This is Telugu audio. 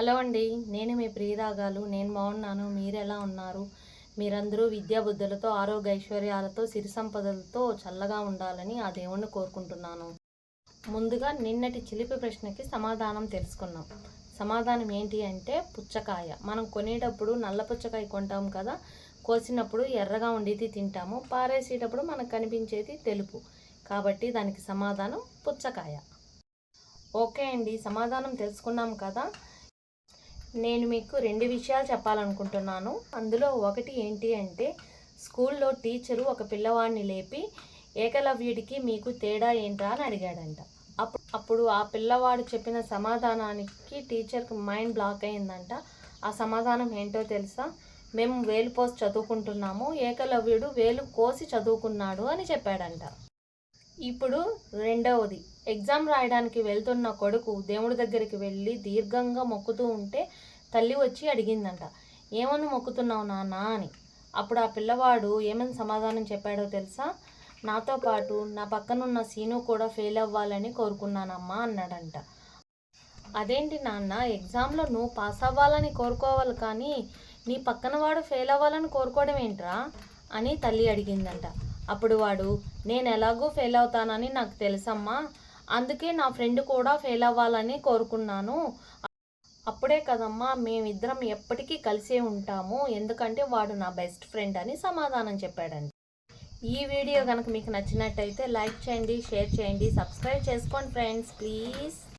హలో అండి నేను మీ ప్రియరాగాలు నేను బాగున్నాను మీరు ఎలా ఉన్నారు? మీరందరూ విద్యాబుద్ధులతో ఆరోగ్య ఐశ్వర్యాలతో సిరి సంపదలతో చల్లగా ఉండాలని ఆ దేవుణ్ణి కోరుకుంటున్నాను. ముందుగా నిన్నటి చిలిపి ప్రశ్నకి సమాధానం తెలుసుకున్నాం సమాధానం ఏంటి అంటే పుచ్చకాయ. మనం కొనేటప్పుడు నల్ల పుచ్చకాయ కొంటాం కదా కోసినప్పుడు ఎర్రగా ఉండేది తింటాము పారేసేటప్పుడు మనకు కనిపించేది తెలుపు. కాబట్టి దానికి సమాధానం పుచ్చకాయ. ఓకే అండి సమాధానం తెలుసుకున్నాం కదా. నేను మీకు రెండు విషయాలు చెప్పాలనుకుంటున్నాను. అందులో ఒకటి ఏంటి అంటే స్కూల్లో టీచరు ఒక పిల్లవాడిని లేపి ఏకలవ్యుడికి మీకు తేడా ఏంట్రా అని అడిగాడంట. అప్పుడు అప్పుడు ఆ పిల్లవాడు చెప్పిన సమాధానానికి టీచర్కి మైండ్ బ్లాక్ అయిందంట. ఆ సమాధానం ఏంటో తెలుసా? మేము వేలు పోసి చదువుకుంటున్నాము ఏకలవ్యుడు వేలు కోసి చదువుకున్నాడు అని చెప్పాడంట. ఇప్పుడు రెండవది ఎగ్జామ్ రాయడానికి వెళ్తున్న కొడుకు దేవుడి దగ్గరికి వెళ్ళి దీర్ఘంగా మొక్కుతూ ఉంటే తల్లి వచ్చి అడిగిందంట ఏమని మొక్కుతున్నావు నాన్న అని. అప్పుడు ఆ పిల్లవాడు ఏమని సమాధానం చెప్పాడో తెలుసా? నాతో పాటు నా పక్కనున్న సీను కూడా ఫెయిల్ అవ్వాలని కోరుకున్నానమ్మా అన్నాడంట. అదేంటి నాన్న ఎగ్జామ్లో నువ్వు పాస్ అవ్వాలని కోరుకోవాలి కానీ నీ పక్కన వాడు ఫెయిల్ అవ్వాలని కోరుకోవడం ఏంట్రా? అని తల్లి అడిగిందంట. అప్పుడు వాడు నేను ఎలాగో ఫెయిల్ అవుతానని నాకు తెలుసమ్మా అందుకే నా ఫ్రెండ్ కూడా ఫెయిల్ అవ్వాలని కోరుకున్నాను అప్పుడే కదమ్మా మేమిద్దరం ఎప్పటికీ కలిసే ఉంటాము. ఎందుకంటే వాడు నా బెస్ట్ ఫ్రెండ్ అని సమాధానం చెప్పాడండి ఈ వీడియో కనుక మీకు నచ్చినట్టయితే లైక్ చేయండి షేర్ చేయండి సబ్స్క్రైబ్ చేసుకోండి ఫ్రెండ్స్. ప్లీజ్.